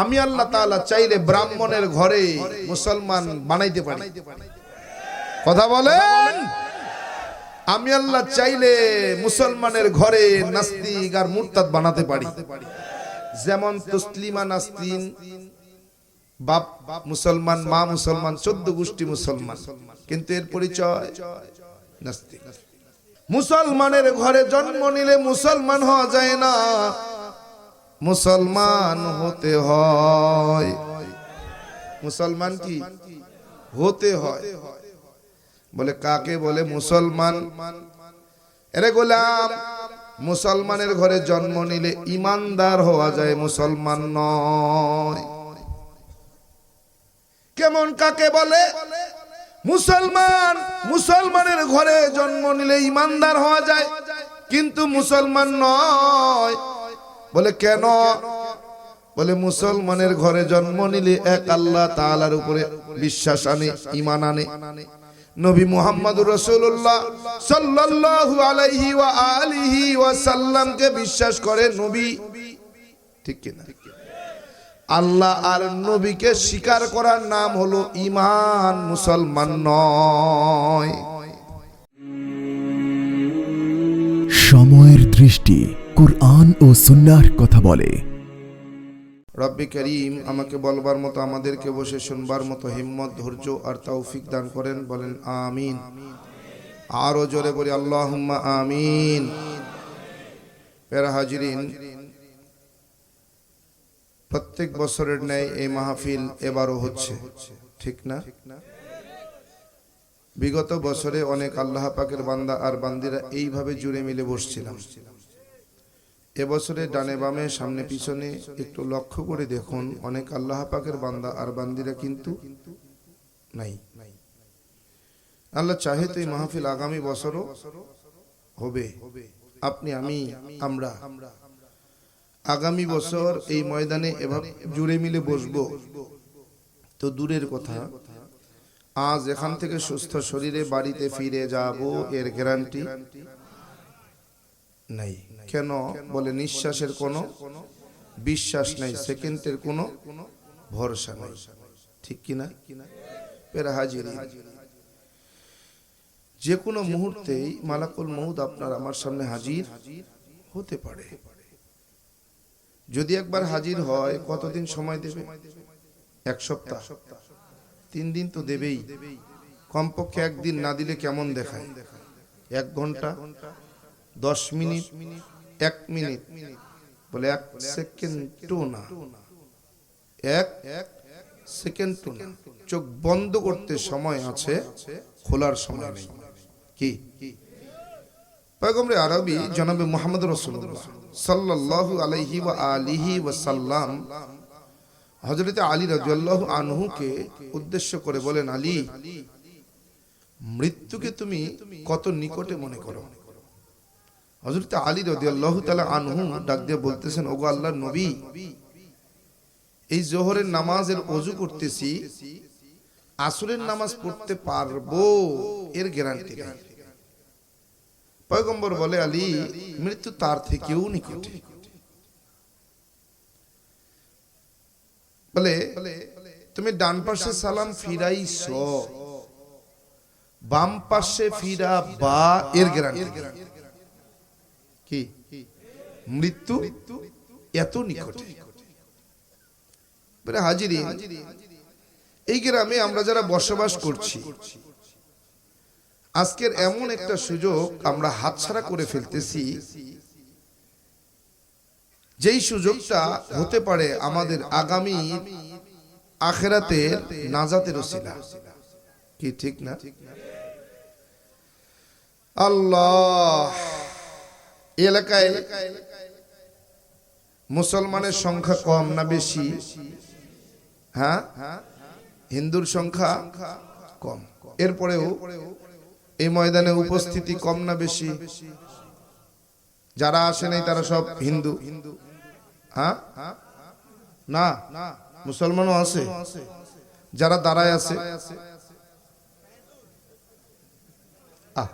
আমি আল্লাহ তাআলা চাইলে ব্রাহ্মণের ঘরে মুসলমান বানাইতে পারি। কথা বলেন? আমি আল্লাহ চাইলে মুসলমানের ঘরে নাস্তিক আর মুরতাদ বানাতে পারি। যেমন তসলিমা নাস্তিন, বাপ মুসলমান, মা মুসলমান, চোদ্দ গোষ্ঠী মুসলমান, কিন্তু এর পরিচয় নাস্তিক। মুসলমানের ঘরে জন্ম নিলে মুসলমান হওয়া যায় না। মুসলমান হতে হয়। মুসলমান কি? হতে হয়। বলে কাকে বলে? মুসলমান। এরে গোলাম, মুসলমানের ঘরে জন্ম নিলে ইমানদার হওয়া যায়, মুসলমান নয়। কেমন কাকে বলে? মুসলমান, মুসলমানের ঘরে জন্ম নিলে ইমানদার হওয়া যায়, কিন্তু মুসলমান নয়। বলে, কেন? বলে, মুসলমানের ঘরে জন্ম নিলে এক আল্লাহ তাআলার উপরে বিশ্বাস আনে ইমান আনে। নবী মুহাম্মদুর রাসূলুল্লাহ সাল্লাল্লাহু আলাইহি ওয়া আলিহি ওয়া সাল্লামকে বিশ্বাস করে নবী। ঠিক কিনা? আল্লাহ আর নবীকে স্বীকার করার নাম হলো ইমান মুসলমান নয়। দৃষ্টি কোরআন ও সুন্নাহর কথা বলে। রব্বি করিম, আমাকে বলবার মতো, আমাদেরকে বসে শুনবার মতো হিম্মত, ধৈর্য আর তৌফিক দান করেন, বলেন আমিন। আরও জোরে বলি, আল্লাহুম্মা আমিন। পেরা হাজিরিন, প্রত্যেক বছরের ন্যায় এই মাহফিল এবারও হচ্ছে, ঠিক না? বিগত বছরে অনেক আল্লাহ পাকের বান্দা আর বান্দিরা এইভাবে জুড়ে মিলে বসছিলাম। এবছরে ডানে বামে, সামনে পিছনে একটু লক্ষ্য করে দেখুন, অনেক আল্লাহ পাকের বান্দা আর বান্দিরা কিন্তু নাই। আল্লাহ চাহে তো এই মাহফিল আগামী বছরও হবে। আপনি, আমি, আমরা আগামী বছর এই ময়দানে এভাবে জুড়ে মিলে বসবো। তো দূরের কথা আজ এখান থেকে সুস্থ শরীরে বাড়িতে ফিরে যাব, এর গ্যারান্টি নাই। কেন? বলে নিঃশ্বাসের কোনো বিশ্বাস নাই, সেকেন্ডের কোনো ভরসা নাই। ঠিক কিনা পেরা হাজির। যে কোনো মুহূর্তেই মালাকুল মহুদ আপনার আমার সামনে হাজির হতে পারে। যদি একবার হাজির হয়, কতদিন সময় দেবে? এক সপ্তাহ। তিন দিন তো দেবেই। কমপক্ষে একদিন না দিলে কেমন দেখায়? এক ঘণ্টা, দশ মিনিট, এক মিনিট, বলে এক সেকেন্ডও না। এক সেকেন্ড না। চোখ বন্ধ করতে সময় আছে, খোলার সময় নেই। কি? পয়গম্বরে আরবি জনাবে মোহাম্মদ রসুল্লাহ সাল্লাল্লাহু আলাইহি ওয়া আলিহি ওয়া সাল্লাম হযরত আলী রাদিয়াল্লাহু আনহুকে উদ্দেশ্য করে বলেন, আলী, মৃত্যুকে তুমি কত নিকটে মনে করো? হযরত আলী রাদিয়াল্লাহু তাআলা আনহু ডাক দিয়ে বলতেছেন, ওগো আল্লাহর নবী, এই জোহরের নামাজের অজু করতেছি, আসরের নামাজ পড়তে পারব এর গ্যারান্টি পয়গম্বর বলে, আলী, মৃত্যু তার থেকেও নিকটে। বলে, তুমি ডান পাশে সালাম ফিরাইছ বাম পাশে ফিরা বা এর গ্যারান্টি। কি? মৃত্যু এত নিকটে। হাজিরি এই গ্রামে আমরা যারা বসবাস করছি, আজকের এমন একটা সুযোগ আমরা হাতছাড়া করে ফেলতেছি যেই সুযোগটা হতে পারে আমাদের আগামী আখেরাতের নাজাতের ওসিলা কি ঠিক না? আল্লাহ এলাকায় মুসলমানের সংখ্যা কম না বেশি? হ্যাঁ? হিন্দুর সংখ্যা কম। এরপরেও এই ময়দানে উপস্থিতি কম না বেশি? যারা আসে নাই তারা সব হিন্দু হিন্দু। হ্যাঁ? না, মুসলমানও আছে। যারা দাঁড়ায় আছে।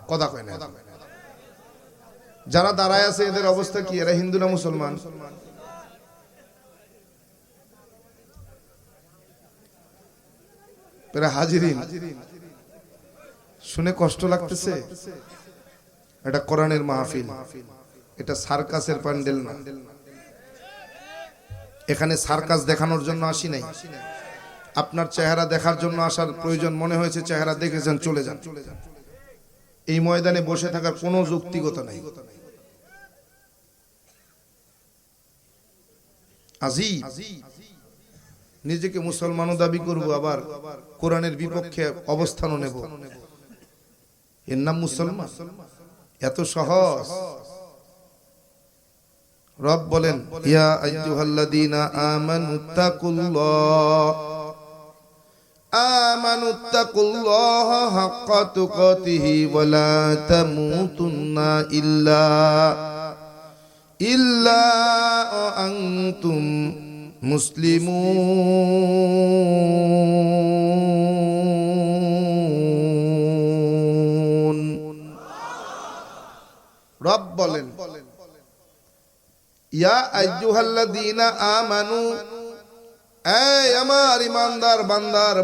কথা কয় না যারা দাঁড়ায় আছে, এদের অবস্থা কি? এরা হিন্দু না মুসলমান? হাজিরিন। শুনে কষ্ট লাগতেছে? এটা কোরআনের মাহফিল। এটা সার্কাসের প্যান্ডেল না। এখানে সার্কাস দেখানোর জন্য আসি নাই। আপনার চেহারা দেখার জন্য আসার প্রয়োজন মনে হয়েছে, চেহারা দেখেছেন, চলে যান। এই ময়দানে বসে থাকার কোনো যৌক্তিকতা নাই। আজি নিজেকে মুসলমানও দাবি করব, আবার কোরআনের বিপক্ষে অবস্থানও নেব। এর নাম মুসলমান। এত সহজ। রব বলেন, ইয়া আইয়ুহাল্লাযীনা আমানুত্তাকুল্লাহ আমানুত্তাকুল্লাহ হাক্কা তুকাতিহি ওয়া লা তামুতুন্না ইল্লা। ইল্লা আনতুম মুসলিমুন। ইয়া আমার ইমানদার বান্দার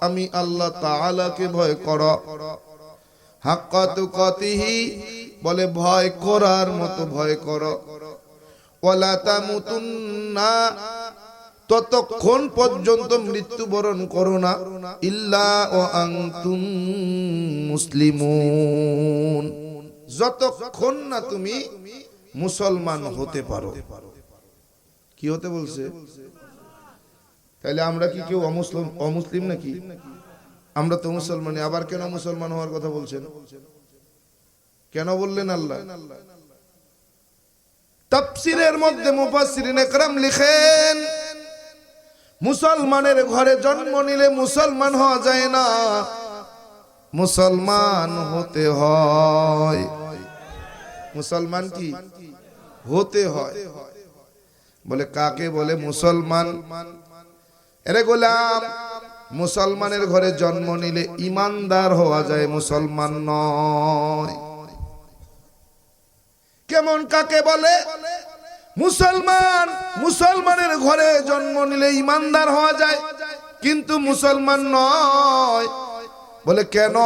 আমি আল্লাহ তাআলাকে ভয় কর। হাক্কা তুকাতিহি, বলে ভয় করার মতো ভয় কর। ততক্ষণ পর্যন্ত মৃত্যুবরণ করো না। ইল্লা ও আংতুম মুসলিমুন। যতক্ষণ না তুমি মুসলমান হতে পারো। কি হতে বলছে? তাহলে আমরা কি কেউ অমুসলিম অমুসলিম নাকি? আমরা তো মুসলমানই আবার কেন মুসলমান হওয়ার কথা বলছেন? কেন বললেন আল্লাহ? তাফসিরের মধ্যে মুফাসসিরিন একরাম লিখেন, মুসলমানের ঘরে জন্ম নিলে মুসলমান হওয়া যায় না, মুসলমান হতে হয়। মুসলমান কি হতে হয়। বলে কাকে বলে মুসলমান? এরে গোলাম, মুসলমানের ঘরে জন্ম নিলে ইমানদার হওয়া যায় মুসলমান নয়। কেমন কাকে বলে? মুসলমান, মুসলমানের ঘরে জন্ম নিলে ইমানদার হওয়া যায়, কিন্তু মুসলমান নয়। বলে কেন?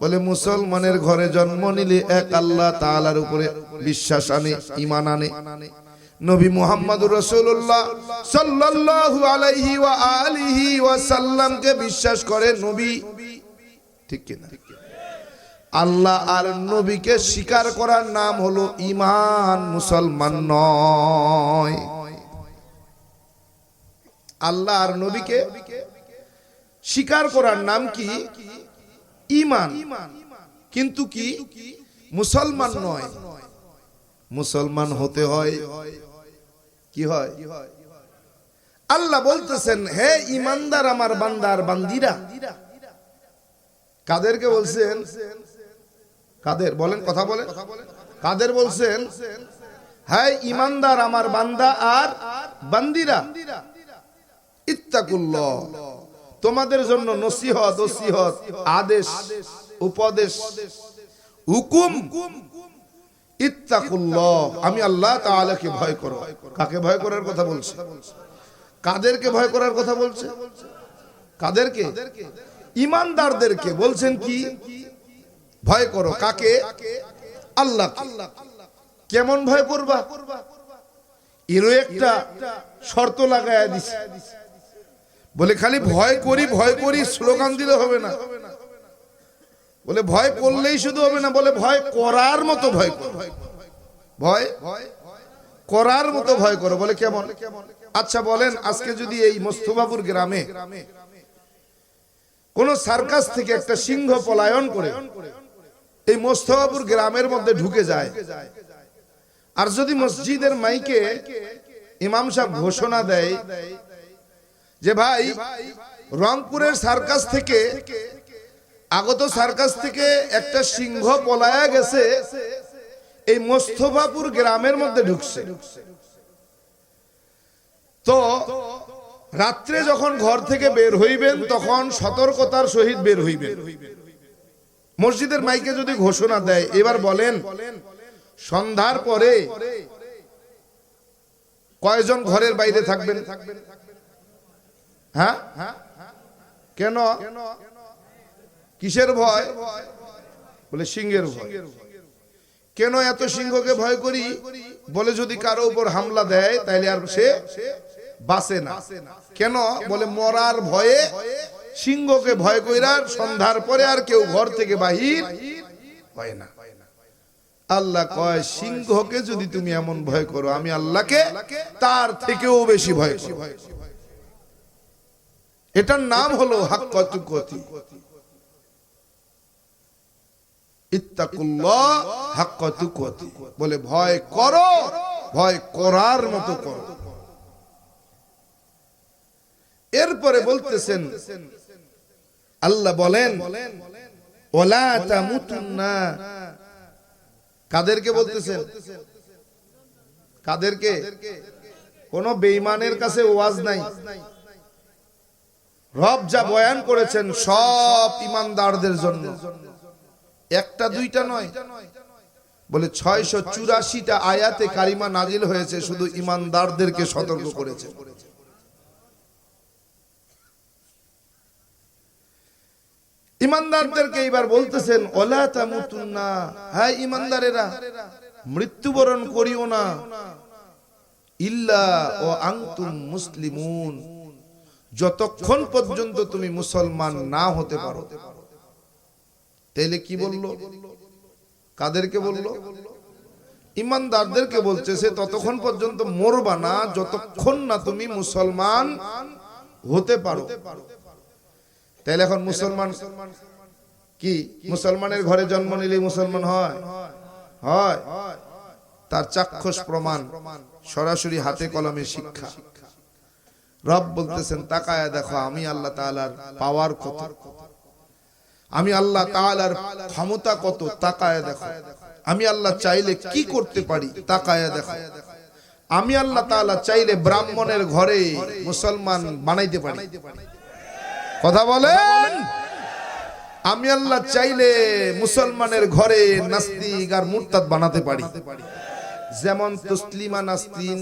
বলে, মুসলমানের ঘরে জন্ম নিলে এক আল্লাহ তাআলার উপরে বিশ্বাস আনে ইমান আনে। নবী মুহাম্মদুর রসুল্লাহ সাল্লাল্লাহু আলাইহি ওয়া আলিহি ওয়া সাল্লামকে বিশ্বাস করে, নবী। ঠিক কিনা? আল্লাহ আর নবীকে স্বীকার করার নাম হলো ইমান মুসলমান নয়। আল্লাহ আর নবীকে স্বীকার করার নাম কি? ইমান। কিন্তু কি? মুসলমান নয়। মুসলমান হতে হয়। কি হয়? আল্লাহ বলতেছেন, হে ইমানদার আমার বান্দার বান্দিরা। কাদেরকে বলছেন? কাদের? বলেন, কথা বলেন। কাদের বলছেন? হ্যাঁ ইমানদার আমার বান্দা আর বান্দিরা। ইত্তাকুল্লাহ। তোমাদের জন্য নসিহত, ওসিহত, আদেশ, উপদেশ। হুকুম আমি আল্লাহ তাআলাকে ভয় করো। কাকে ভয় করার কথা বলছে? কাদেরকে ভয় করার কথা বলছে? কাদেরকে? ইমানদারদেরকে। বলছেন কি? ভয় করো। কাকে? আল্লাহ কেমন ভয় করবা? এরও একটা শর্ত লাগায় দিছে। বলে খালি ভয় করি ভয় করি স্লোগান দিলে হবে না। বলে ভয় করলেই শুধু হবে না বলে ভয় করার মতো ভয় করো। ভয় করার মতো ভয় করো। বলে কেমন? আচ্ছা বলেন আজকে যদি এই মোস্তফাপুর গ্রামে কোন সার্কাস থেকে একটা সিংহ পলায়ন করে এই মোস্তফাপুর গ্রামের মধ্যে ঢুকে যায়। আর যদি মসজিদের মাইকে ইমাম সাহেব ঘোষণা দেয় যে ভাই, রংপুরের সার্কাস থেকে, আগত সার্কাস থেকে একটা সিংহ পলায়া গেছে, এই মোস্তফাপুর গ্রামের মধ্যে ঢুকছে। তো রাত্রে যখন ঘর থেকে বের হইবেন, তখন সতর্কতার সহিত বের হইবেন। মসজিদের মাইকে যদি ঘোষণা দেয়, এবার বলেন, সন্ধ্যার পরে কয়জন ঘরের বাইরে থাকবেন? হ্যাঁ? কেন? কিসের ভয়? বলে সিংহের ভয়। কেন এত সিংহকে ভয় করি? বলে যদি কারও উপর হামলা দেয় তাহলে আর সে বাঁচে না। কেন? বলে মরার ভয়ে সিংহকে ভয় কইরা সন্ধ্যার পরে আর কেউ ঘর থেকে বাহির হয় না। আল্লাহ কয়, সিংহকে যদি তুমি এমন ভয় করো, আমি আল্লাহকে তার থেকেও বেশি ভয় করি। এটার নাম হলো হাক্কাতুকতি। ইত্তাকুল্লাহ হাক্কাতুকতি। বলে, ভয় করো, ভয় করার মতো করো। এরপরে বলতেছেন, আল্লাহ বলেন, ওলা তামুতুন্না। কাদেরকে বলতেছেন? কাদেরকে? কোন বেঈমানের কাছে ওয়াজ নাই। রব যা বয়ান করেছেন সব ইমানদারদের জন্য। একটা, দুইটা নয়। বলে ছয়শো চুরাশিটা আয়াতে কারিমা নাজিল হয়েছে, শুধু ইমানদারদেরকে সতর্ক করেছে। ইমানদারদেরকে এবার বলতেছেন, ওলা তামুতুন্না হ্যাঁ ইমানদারেরা, মৃত্যুবরণ করিও না ইল্লা ও আংতুম মুসলিমুন যতক্ষণ পর্যন্ত তুমি মুসলমান না হতে পারো। তাইলে কি বলল? কাদেরকে বলল? ইমানদারদেরকে বলছে, সে ততক্ষণ পর্যন্ত মরবা না, যতক্ষণ না তুমি মুসলমান হতে পারো। তাইলে এখন মুসলমান কি? মুসলমানের ঘরে জন্ম নিলে মুসলমান হয়? হয়। তার চাক্ষুষ প্রমাণ সরাসরি হাতে কলমে শিক্ষা। রব বলতেছেন, তাকায় দেখো, আমি আল্লাহ তাআলার পাওয়ার কত? আমি আল্লাহ তাআলার ক্ষমতা কত? তাকায় দেখো। আমি আল্লাহ চাইলে কি করতে পারি? তাকায় দেখো। আমি আল্লাহ তাআলা চাইলে ব্রাহ্মণের ঘরে মুসলমান বানাইতে পারি। কথা বলেন? আমি আল্লাহ চাইলে মুসলমানের ঘরে নাস্তিক আর মুরতাদ বানাতে পারি। যেমন তসলিমা নাস্তিন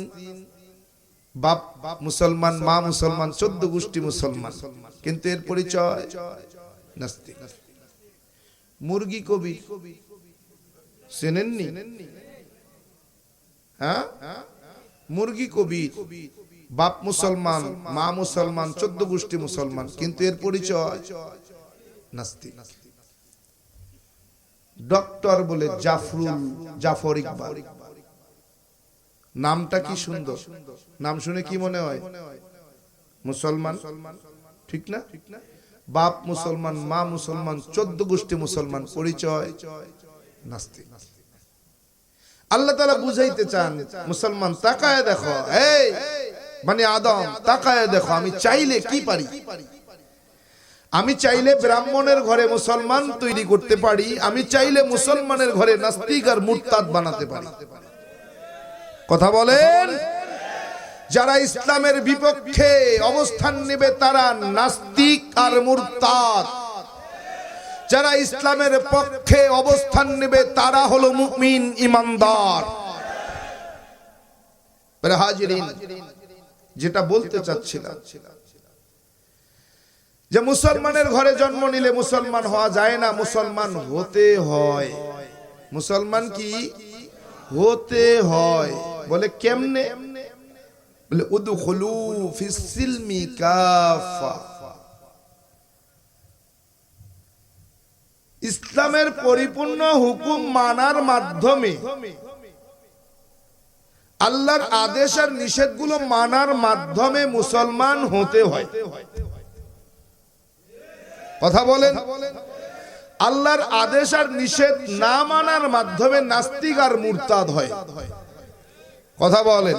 বাপ মুসলমান, মা মুসলমান, চোদ্দ গোষ্ঠী মুসলমান। কিন্তু এর পরিচয় মুরগি কবি চেনেননি? হ্যাঁ? মুরগি কবি বাপ মুসলমান, মা মুসলমান, চোদ্দ গোষ্ঠী মুসলমান। কিন্তু এর পরিচয় নাস্তিক। ডক্টর বলে জাফরুল, জাফর ইকবাল। নামটা কি সুন্দর? নাম শুনে কি মনে হয়? মুসলমান? ঠিক না? বাপ মুসলমান মা মুসলমান চোদ্দ গোষ্ঠী মুসলমান পরিচয় নাস্তিক। আল্লাহ তালা বুঝাইতে চান মুসলমান তাকায় দেখো। এই মানে আদম তাকায় দেখো আমি চাইলে কি পারি? আমি চাইলে ব্রাহ্মণের ঘরে মুসলমান তৈরি করতে পারি আমি চাইলে মুসলমানের ঘরে নাস্তিক আর মুরতাদ বানাতে পারি। কথা বলেন। যারা ইসলামের বিপক্ষে অবস্থান নেবে তারা নাস্তিক আর মুরতাদ। যারা ইসলামের পক্ষে অবস্থান নেবে তারা হলো মুমিন ইমানদার। যেটা বলতে চাচ্ছিলাম, যে মুসলমানের ঘরে জন্ম নিলে মুসলমান হওয়া যায় না, মুসলমান হতে হয়। মুসলমান কি? হতে হয়। বলে, কেমনে? বলে, উদখুলু ফিস সিলমি কাফা। ইসলামের পরিপূর্ণ হুকুম মানার মাধ্যমে আল্লাহর আদেশ আর নিষেধগুলো মানার মাধ্যমে মুসলমান হতে হয়। কথা বলেন, আল্লাহর আদেশ আর নিষেধ না মানার মাধ্যমে নাস্তিক আর মুরতাদ হয়। কথা বলেন।